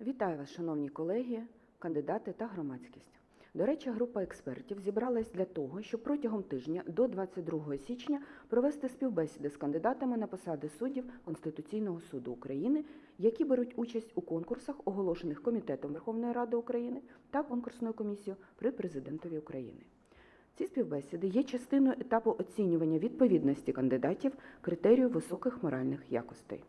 Вітаю вас, шановні колеги, кандидати та громадськість. До речі, група експертів зібралась для того, щоб протягом тижня до 22 січня провести співбесіди з кандидатами на посади суддів Конституційного суду України, які беруть участь у конкурсах, оголошених Комітетом Верховної Ради України та конкурсною комісією при президентові України. Ці співбесіди є частиною етапу оцінювання відповідності кандидатів критерію високих моральних якостей.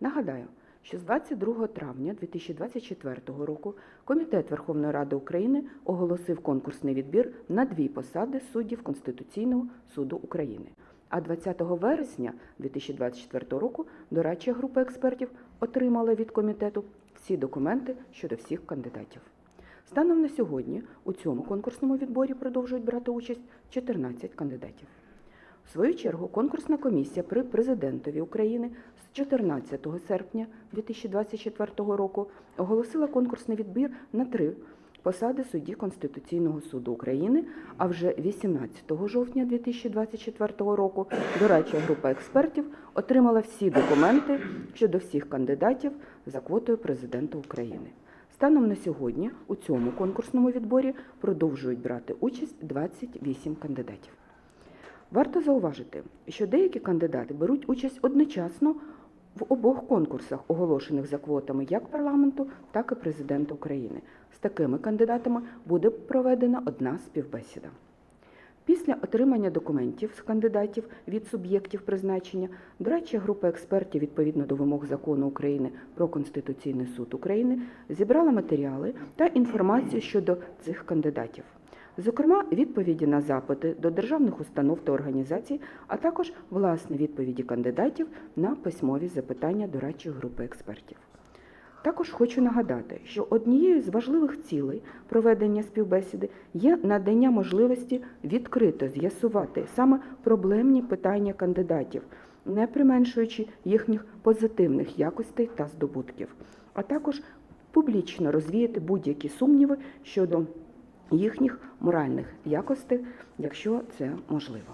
Нагадаю, що з 22 травня 2024 року Комітет Верховної Ради України оголосив конкурсний відбір на дві посади суддів Конституційного суду України. А 20 вересня 2024 року дорадча група експертів отримала від комітету всі документи щодо всіх кандидатів. Станом на сьогодні у цьому конкурсному відборі продовжують брати участь 14 кандидатів. В свою чергу конкурсна комісія при президентові України з 14 серпня 2024 року оголосила конкурсний відбір на три посади судді Конституційного суду України. А вже 18 жовтня 2024 року дорадча група експертів отримала всі документи щодо всіх кандидатів за квотою президента України. Станом на сьогодні у цьому конкурсному відборі продовжують брати участь 28 кандидатів. Варто зауважити, що деякі кандидати беруть участь одночасно в обох конкурсах, оголошених за квотами як парламенту, так і президента України. З такими кандидатами буде проведена одна співбесіда. Після отримання документів з кандидатів від суб'єктів призначення дорадча група експертів відповідно до вимог закону України про Конституційний суд України зібрала матеріали та інформацію щодо цих кандидатів. Зокрема, відповіді на запити до державних установ та організацій, а також власні відповіді кандидатів на письмові запитання дорадчої групи експертів. Також хочу нагадати, що однією з важливих цілей проведення співбесіди є надання можливості відкрито з'ясувати саме проблемні питання кандидатів, не применшуючи їхніх позитивних якостей та здобутків, а також публічно розвіяти будь-які сумніви щодо їхніх моральних якостей, якщо це можливо.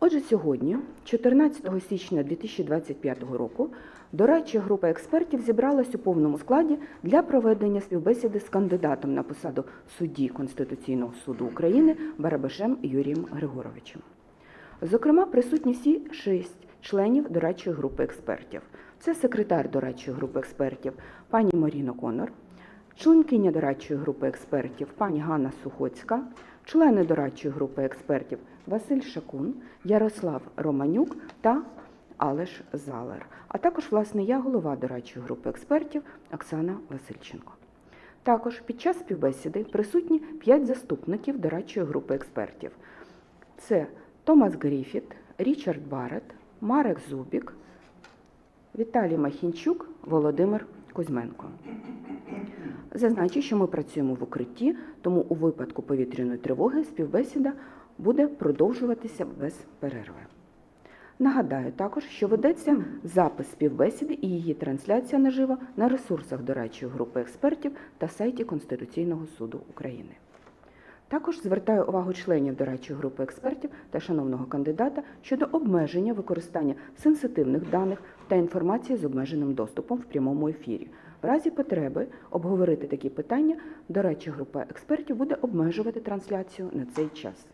Отже, сьогодні, 14 січня 2025 року, дорадча група експертів зібралась у повному складі для проведення співбесіди з кандидатом на посаду судді Конституційного суду України Барабашем Юрієм Григоровичем. Зокрема, присутні всі шість членів дорадчої групи експертів. Це секретар дорадчої групи експертів пані Маріна Конор, членкиня дорадчої групи експертів пані Ганна Сухоцька, члени дорадчої групи експертів Василь Шакун, Ярослав Романюк та Алеш Залер, а також, власне, я голова дорадчої групи експертів Оксана Васильченко. Також під час співбесіди присутні п'ять заступників дорадчої групи експертів. Це Томас Гріфіт, Річард Барет, Марек Зубік, Віталій Махінчук, Володимир Кузьменко. Зазначу, що ми працюємо в укритті, тому у випадку повітряної тривоги співбесіда буде продовжуватися без перерви. Нагадаю також, що ведеться запис співбесіди і її трансляція наживо на ресурсах дорадчої групи експертів та сайті Конституційного суду України. Також звертаю увагу членів дорадчої групи експертів та шановного кандидата щодо обмеження використання сенситивних даних та інформації з обмеженим доступом в прямому ефірі. В разі потреби обговорити такі питання дорадча група експертів буде обмежувати трансляцію на цей час.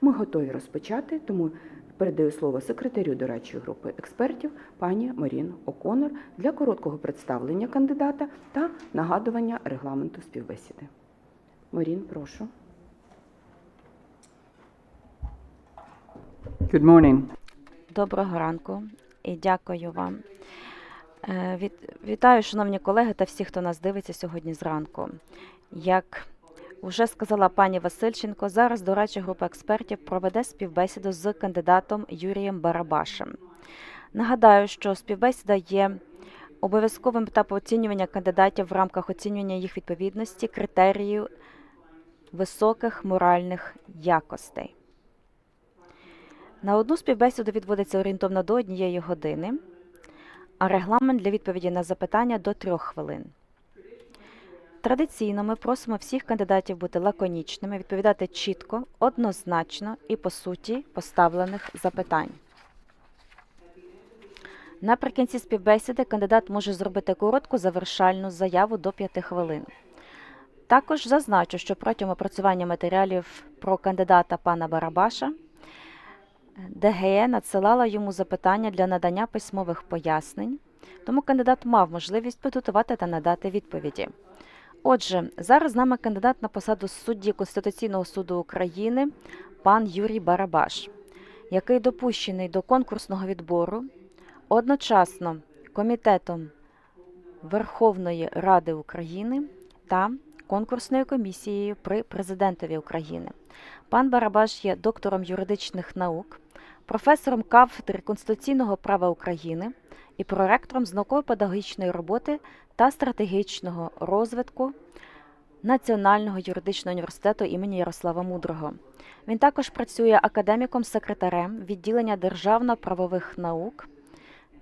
Ми готові розпочати, тому передаю слово секретарю дорадчої групи експертів пані Марін Оконор для короткого представлення кандидата та нагадування регламенту співбесіди. Марін, прошу. Good morning. Доброго ранку і дякую вам. Е, від- Вітаю, шановні колеги та всі, хто нас дивиться сьогодні зранку. Як вже сказала пані Васильченко, зараз дорадча група експертів проведе співбесіду з кандидатом Юрієм Барабашем. Нагадаю, що співбесіда є обов'язковим етапом оцінювання кандидатів в рамках оцінювання їх відповідності критерію високих моральних якостей. На одну співбесіду відводиться орієнтовно до однієї години, а регламент для відповіді на запитання до трьох хвилин. Традиційно ми просимо всіх кандидатів бути лаконічними, відповідати чітко, однозначно і по суті поставлених запитань. Наприкінці співбесіди кандидат може зробити коротку завершальну заяву до 5 хвилин. Також зазначу, що протягом опрацювання матеріалів про кандидата пана Барабаша ДГЕ надсилала йому запитання для надання письмових пояснень, тому кандидат мав можливість підготувати та надати відповіді. Отже, зараз з нами кандидат на посаду судді Конституційного суду України пан Юрій Барабаш, який допущений до конкурсного відбору одночасно Комітетом Верховної Ради України та конкурсною комісією при президентові України. Пан Барабаш є доктором юридичних наук, професором кафедри конституційного права України і проректором з науково-педагогічної роботи та стратегічного розвитку Національного юридичного університету імені Ярослава Мудрого. Він також працює академіком-секретарем відділення державно-правових наук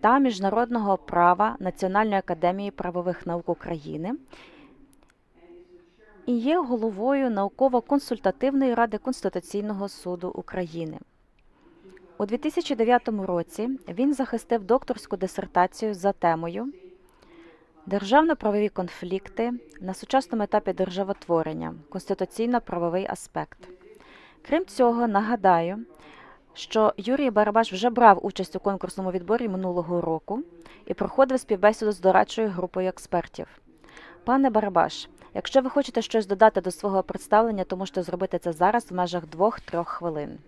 та міжнародного права Національної академії правових наук України і є головою науково-консультативної ради Конституційного суду України. У 2009 році він захистив докторську дисертацію за темою Державно-правові конфлікти на сучасному етапі державотворення, конституційно-правовий аспект. Крім цього, нагадаю, що Юрій Барабаш вже брав участь у конкурсному відборі минулого року і проходив співбесіду з дорадчою групою експертів. Пане Барабаш, якщо ви хочете щось додати до свого представлення, то можете зробити це зараз в межах 2-3 хвилин.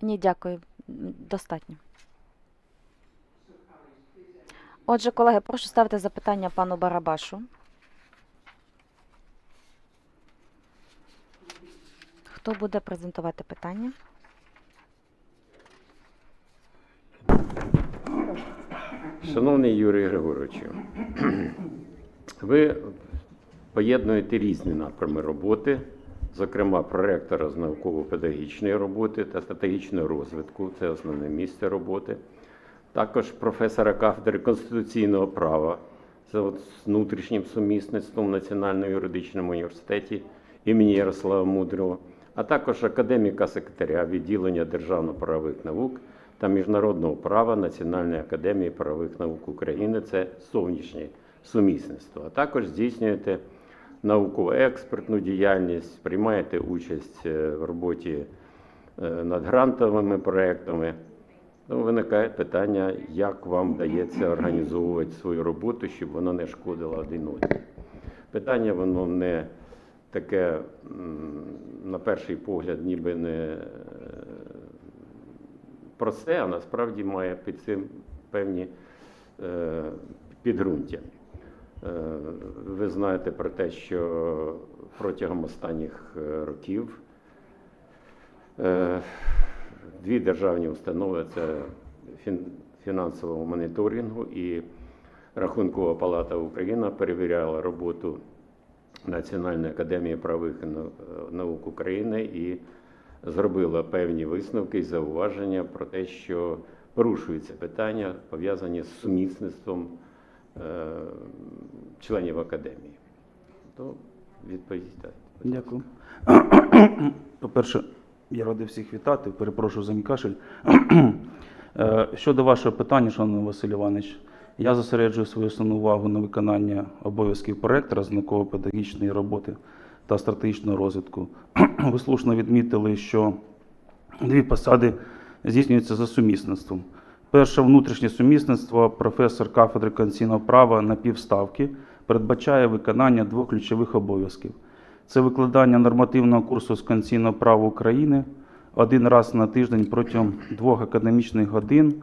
Ні, дякую. Достатньо. Отже, колеги, прошу ставити запитання пану Барабашу. Хто буде презентувати питання? Шановний Юрій Григоровичу, ви поєднуєте різні напрями роботи, зокрема проректора з науково-педагогічної роботи та стратегічного розвитку, це основне місце роботи. Також професора кафедри конституційного права, з внутрішнім сумісництвом в Національному юридичному університеті імені Ярослава Мудрого, а також академіка секретаря відділення державно-правових наук та міжнародного права Національної академії правових наук України. Це зовнішнє сумісництво. А також здійснюєте науково-експертну діяльність, приймаєте участь е, в роботі е, над грантовими проектами. Ну, виникає питання, як вам вдається організовувати свою роботу, щоб вона не шкодила один одному. Питання воно не таке, на перший погляд, ніби не е, просте, а насправді має під цим певні е, підґрунтя. Е, Ви знаєте про те, що протягом останніх е, років дві державні установи це фінансового моніторингу і Рахункова палата України перевіряла роботу Національної академії правових наук України і зробила певні висновки і зауваження про те, що порушуються питання, пов'язані з сумісництвом е, членів академії. То відповідь. Дякую. По-перше, я радий всіх вітати. Перепрошую за мій кашель. Е, Щодо вашого питання, шановний Василь Іванович, я зосереджую свою основну увагу на виконання обов'язків проектора з науково-педагогічної роботи та стратегічного розвитку. Ви слушно відмітили, що дві посади здійснюються за сумісництвом. Перше внутрішнє сумісництво, професор кафедри конституційного права на півставки, передбачає виконання двох ключових обов'язків. Це викладання нормативного курсу з конституційного права України один раз на тиждень протягом двох академічних годин.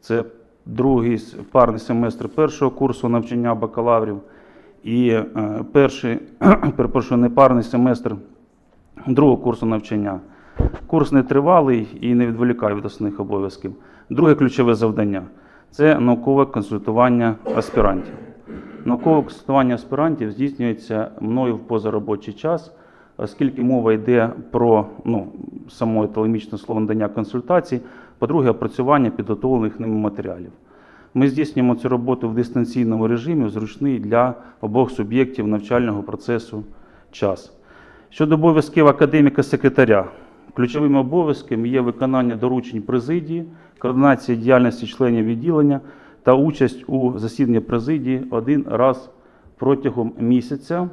Це другий парний семестр першого курсу навчання бакалаврів і е, перший, перепрошую, не парний семестр другого курсу навчання. Курс не тривалий і не відволікає від основних обов'язків. Друге ключове завдання це наукове консультування аспірантів. Наукове консультування аспірантів здійснюється мною в позаробочий час, оскільки мова йде про ну, само телемічне слово надання консультацій, по-друге, опрацювання підготовлених ними матеріалів. Ми здійснюємо цю роботу в дистанційному режимі, зручний для обох суб'єктів навчального процесу час. Щодо обов'язків академіка-секретаря, ключовими обов'язками є виконання доручень президії, координація діяльності членів відділення та участь у засіданні президії один раз протягом місяця.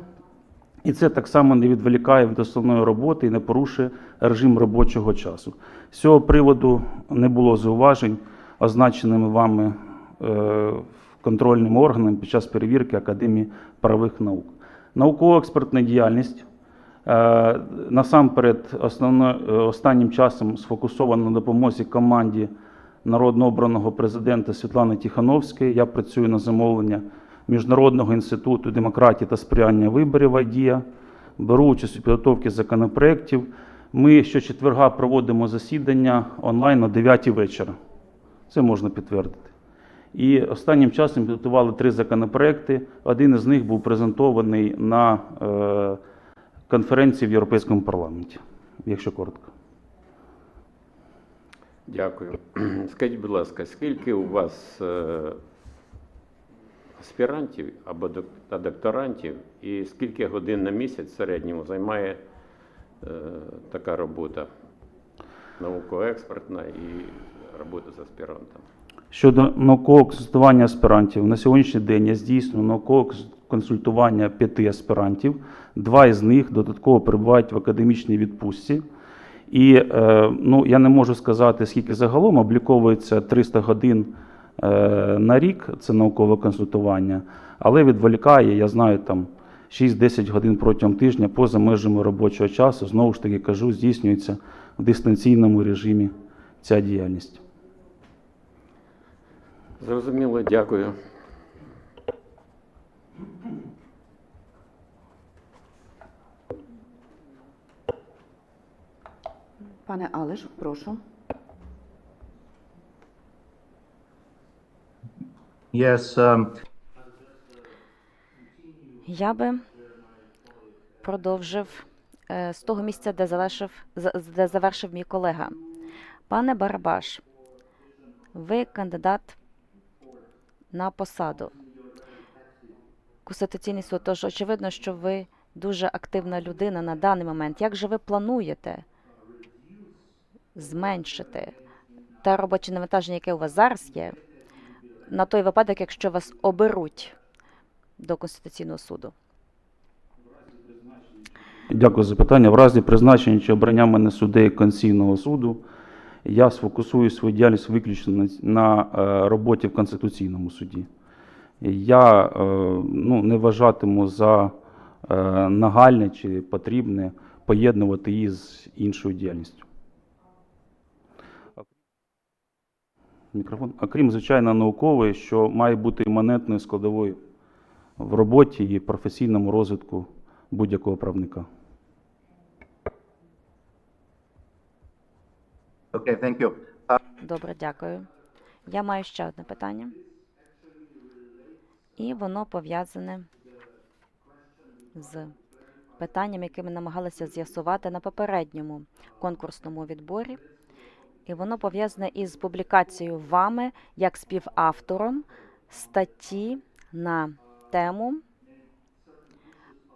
І це так само не відволікає від основної роботи і не порушує режим робочого часу. З цього приводу не було зауважень, означеними вами контрольним органом під час перевірки Академії правових наук. Науково-експертна діяльність е, насамперед основно, е, останнім часом сфокусована на допомозі команді народно обраного президента Світлани Тихановської. Я працюю на замовлення Міжнародного інституту демократії та сприяння виборів «Айдія». Беру участь у підготовці законопроєктів. Ми щочетверга проводимо засідання онлайн о 9 вечора. Це можна підтвердити. І останнім часом підготували три законопроекти. Один із них був презентований на е, конференції в Європейському парламенті, якщо коротко. Дякую. Скажіть, будь ласка, скільки у вас е, аспірантів або та докторантів, і скільки годин на місяць в середньому займає е, така робота науково-експертна і робота з аспірантом? Щодо наукового консультування аспірантів, на сьогоднішній день я здійснюю наукове консультування п'яти аспірантів. Два із них додатково перебувають в академічній відпустці. І е, ну, я не можу сказати, скільки загалом обліковується 300 годин е, на рік, це наукове консультування, але відволікає, я знаю, там 6-10 годин протягом тижня поза межами робочого часу. Знову ж таки кажу, здійснюється в дистанційному режимі ця діяльність. Зрозуміло, дякую. Пане Алеш, прошу. Yes, um, Я би продовжив е, з того місця, де залишив, де завершив мій колега. Пане Барабаш, ви кандидат на посаду. Конституційний суд, тож очевидно, що ви дуже активна людина на даний момент. Як же ви плануєте зменшити те робоче навантаження, яке у вас зараз є, на той випадок, якщо вас оберуть до Конституційного суду? Дякую за питання. В разі призначення чи обрання мене суддею Конституційного суду я сфокусую свою діяльність виключно на, е, роботі в Конституційному суді. Я е, ну, не вважатиму за е, нагальне чи потрібне поєднувати її з іншою діяльністю. Мікрофон. Окрім, звичайно, наукової, що має бути іманентною складовою в роботі і професійному розвитку будь-якого правника. Okay, thank you. Добре, дякую. Я маю ще одне питання. І воно пов'язане з питанням, яке ми намагалися з'ясувати на попередньому конкурсному відборі. І воно пов'язане із публікацією вами як співавтором статті на тему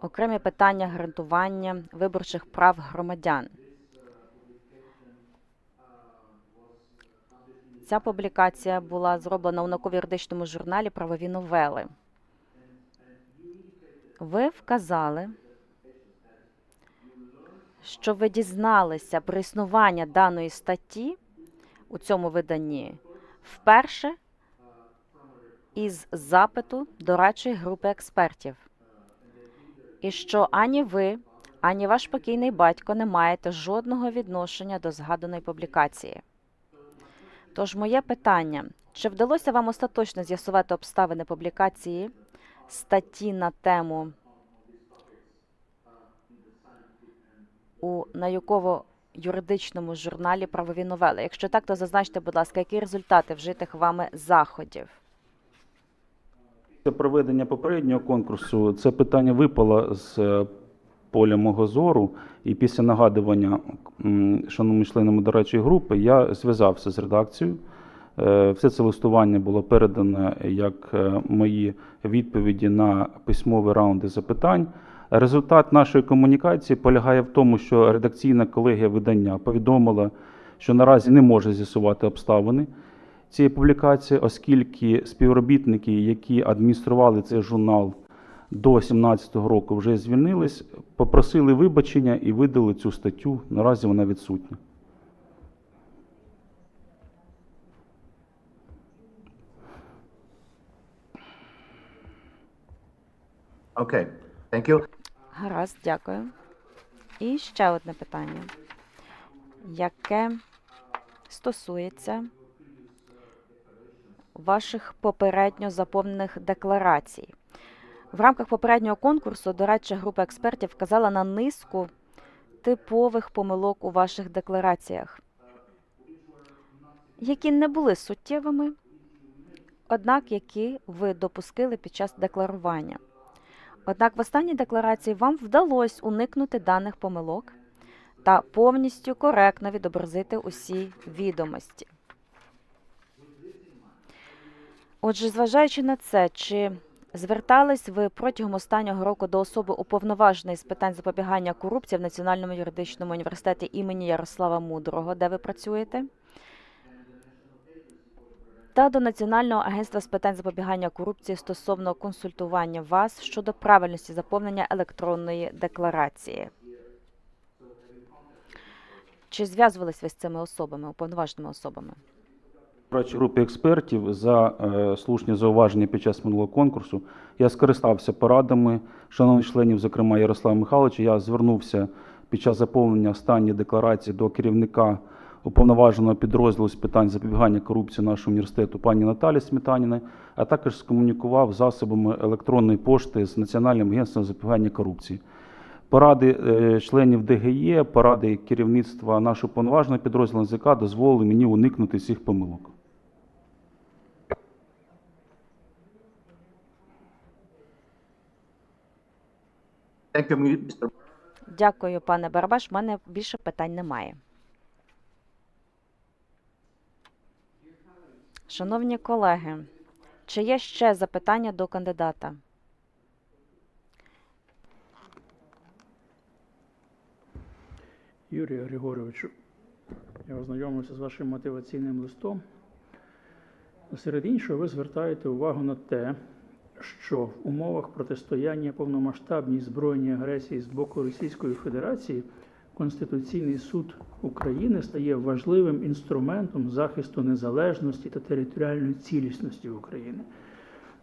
окремі питання гарантування виборчих прав громадян. Ця публікація була зроблена у науково-юридичному журналі Правові новели. Ви вказали, що ви дізналися про існування даної статті у цьому виданні вперше із запиту дорадчої групи експертів. І що ані ви, ані ваш покійний батько не маєте жодного відношення до згаданої публікації. Тож моє питання: чи вдалося вам остаточно з'ясувати обставини публікації статті на тему у науково-юридичному журналі Правові новели? Якщо так, то зазначте, будь ласка, які результати вжитих вами заходів? Проведення попереднього конкурсу це питання випало з е, поля мого зору, і після нагадування шановним членам дорадчої групи я зв'язався з редакцією. Е, Все це листування було передано як е, мої відповіді на письмові раунди запитань. Результат нашої комунікації полягає в тому, що редакційна колегія видання повідомила, що наразі не може з'ясувати обставини цієї публікації, оскільки співробітники, які адміністрували цей журнал до 2017 року, вже звільнились, попросили вибачення і видали цю статтю. Наразі вона відсутня. Okay, thank you. Гаразд, дякую. І ще одне питання, яке стосується ваших попередньо заповнених декларацій. В рамках попереднього конкурсу дорадча група експертів вказала на низку типових помилок у ваших деклараціях, які не були суттєвими, однак які ви допустили під час декларування. Однак в останній декларації вам вдалося уникнути даних помилок та повністю коректно відобразити усі відомості. Отже, зважаючи на це, чи звертались ви протягом останнього року до особи уповноваженої з питань запобігання корупції в Національному юридичному університеті імені Ярослава Мудрого, де ви працюєте? та до Національного агентства з питань запобігання корупції стосовно консультування вас щодо правильності заповнення електронної декларації. Чи зв'язувались ви з цими особами, уповноваженими особами? Радчій групі експертів за е, слушні зауваження під час минулого конкурсу. Я скористався порадами шановних членів, зокрема Ярослава Михайловича. Я звернувся під час заповнення останньої декларації до керівника уповноваженого підрозділу з питань запобігання корупції нашого університету пані Наталі Сметаніної, а також скомунікував засобами електронної пошти з Національним агентством запобігання корупції. Поради е, членів ДГЄ, поради керівництва нашого повноваженого підрозділу НЗК дозволили мені уникнути цих помилок. Thank you, Mr. Дякую, пане Барабаш. У мене більше питань немає. Шановні колеги, чи є ще запитання до кандидата? Юрію Григоровичу, я ознайомився з вашим мотиваційним листом. Серед іншого, ви звертаєте увагу на те, що в умовах протистояння повномасштабній збройній агресії з боку Російської Федерації Конституційний суд України стає важливим інструментом захисту незалежності та територіальної цілісності України.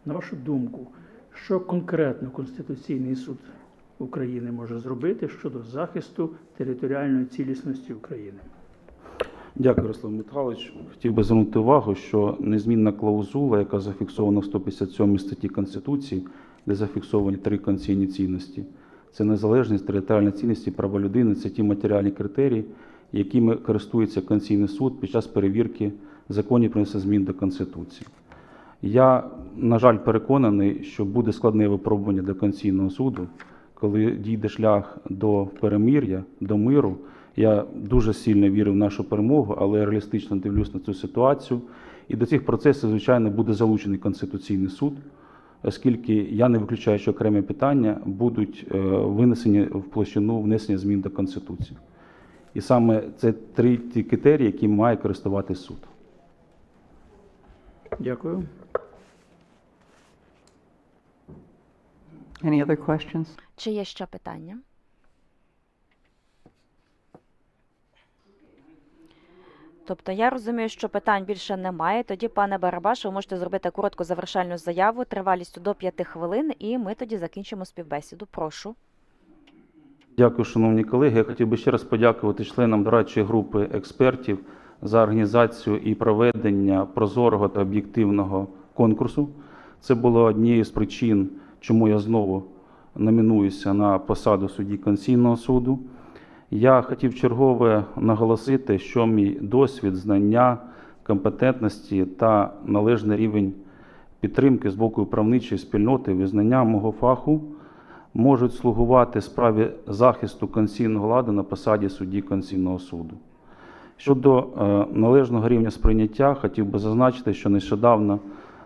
На вашу думку, що конкретно Конституційний суд України може зробити щодо захисту територіальної цілісності України? Дякую, Ярослав Михайлович. Хотів би звернути увагу, що незмінна клаузула, яка зафіксована в 157 статті Конституції, де зафіксовані три конституційні цінності, це незалежність, територіальна цінність і права людини, це ті матеріальні критерії, якими користується Конституційний суд під час перевірки законів про змін до Конституції. Я, на жаль, переконаний, що буде складне випробування до Конституційного суду, коли дійде шлях до перемир'я, до миру. Я дуже сильно вірю в нашу перемогу, але реалістично дивлюсь на цю ситуацію. І до цих процесів, звичайно, буде залучений Конституційний суд, оскільки я не виключаю, що окремі питання будуть е, винесені в площину внесення змін до Конституції. І саме це три ті критерії, які має користуватись суд. Дякую. Any other questions? Чи є ще питання? Тобто я розумію, що питань більше немає. Тоді, пане Барабаш, ви можете зробити коротку завершальну заяву тривалістю до 5 хвилин, і ми тоді закінчимо співбесіду. Прошу. Дякую, шановні колеги. Я хотів би ще раз подякувати членам дорадчої групи експертів за організацію і проведення прозорого та об'єктивного конкурсу. Це було однією з причин, чому я знову номінуюся на посаду судді Конституційного суду. Я хотів чергове наголосити, що мій досвід, знання, компетентності та належний рівень підтримки з боку управничої спільноти, визнання мого фаху можуть слугувати справі захисту конституційного ладу на посаді судді Конституційного суду. Щодо е, належного рівня сприйняття, хотів би зазначити, що нещодавно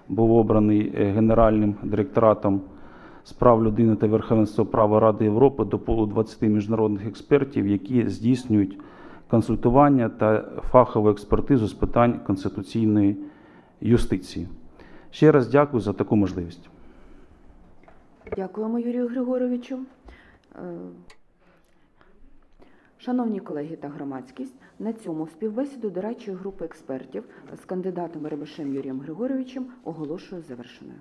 був обраний е, генеральним директоратом з прав людини та верховенства права Ради Європи до полу 20 міжнародних експертів, які здійснюють консультування та фахову експертизу з питань конституційної юстиції. Ще раз дякую за таку можливість. Дякуємо, Юрію Григоровичу. Е, Шановні колеги та громадськість, на цьому співбесіду дорадчої групи експертів з кандидатом Ребешем Юрієм Григоровичем оголошую завершеною.